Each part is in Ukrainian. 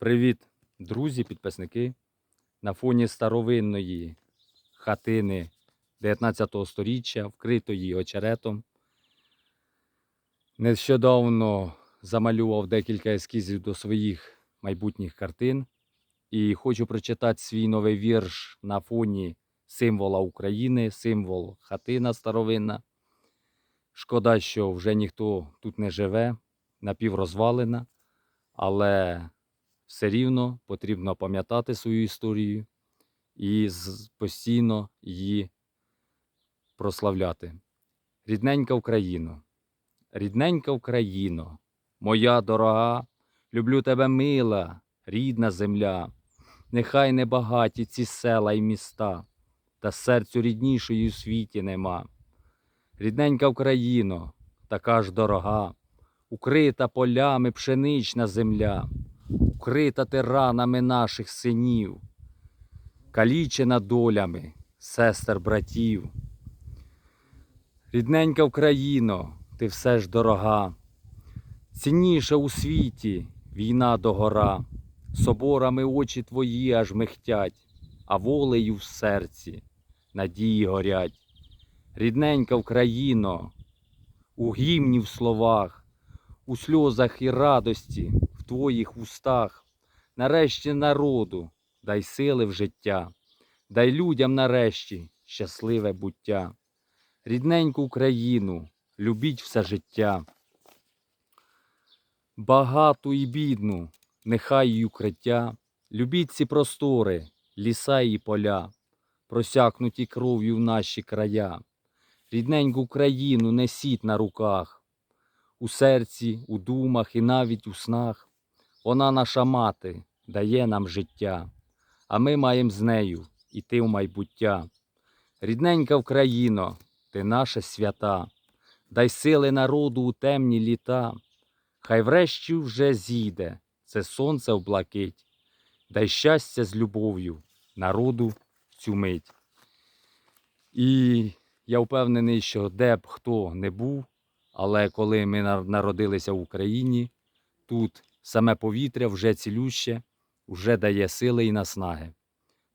Привіт, друзі, підписники. На фоні старовинної хатини 19 століття, вкритої очеретом. Нещодавно замалював декілька ескізів до своїх майбутніх картин. І хочу прочитати свій новий вірш на фоні символа України, символ хатина старовинна. Шкода, що вже ніхто тут не живе, напіврозвалена, але все рівно потрібно пам'ятати свою історію і постійно її прославляти. Рідненька Україно, рідненька Україно, моя дорога, люблю тебе мила, рідна земля. Нехай не багаті ці села й міста, та серцю ріднішої у світі нема. Рідненька Україно, така ж дорога, укрита полями пшенична земля, укрита тиранами наших синів, калічена долями сестер братів. Рідненька Україно, ти все ж дорога, цінніша у світі війна догора, соборами очі твої аж михтять, а волею в серці надії горять. Рідненька Україно, у гімні в словах, у сльозах і радості твоїх устах, нарешті народу дай сили в життя, дай людям нарешті щасливе буття. Рідненьку Україну, любіть все життя. Багату і бідну, нехай й укриття, любіть ці простори, ліса і поля, просякнуті кров'ю в наші края. Рідненьку Україну несіть на руках, у серці, у думах і навіть у снах. Вона наша мати дає нам життя, а ми маємо з нею іти в майбуття. Рідненька Україно, ти наша свята, дай сили народу у темні літа. Хай врешті вже зійде це сонце в блакить, дай щастя з любов'ю народу цю мить. І я впевнений, що де б хто не був, але коли ми народилися в Україні, тут саме повітря вже цілюще, вже дає сили і наснаги.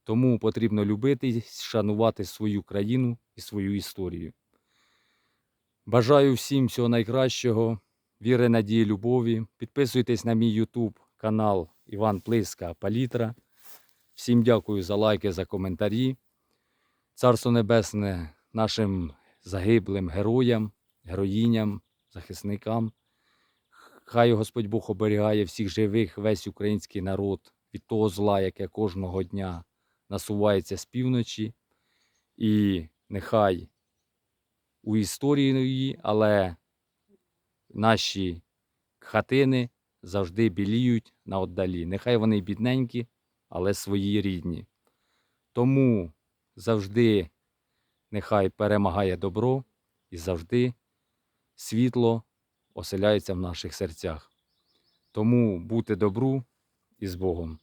Тому потрібно любити і шанувати свою країну і свою історію. Бажаю всім всього найкращого, віри, надії, любові. Підписуйтесь на мій YouTube канал Іван Плиска Палітра. Всім дякую за лайки, за коментарі. Царство Небесне нашим загиблим героям, героїням, захисникам. Хай Господь Бог оберігає всіх живих, весь український народ від того зла, яке кожного дня насувається з півночі. І нехай у історії, але наші хатини завжди біліють на отдалі. Нехай вони бідненькі, але свої рідні. Тому завжди нехай перемагає добро і завжди світло оселяється в наших серцях. Тому бути добру і з Богом.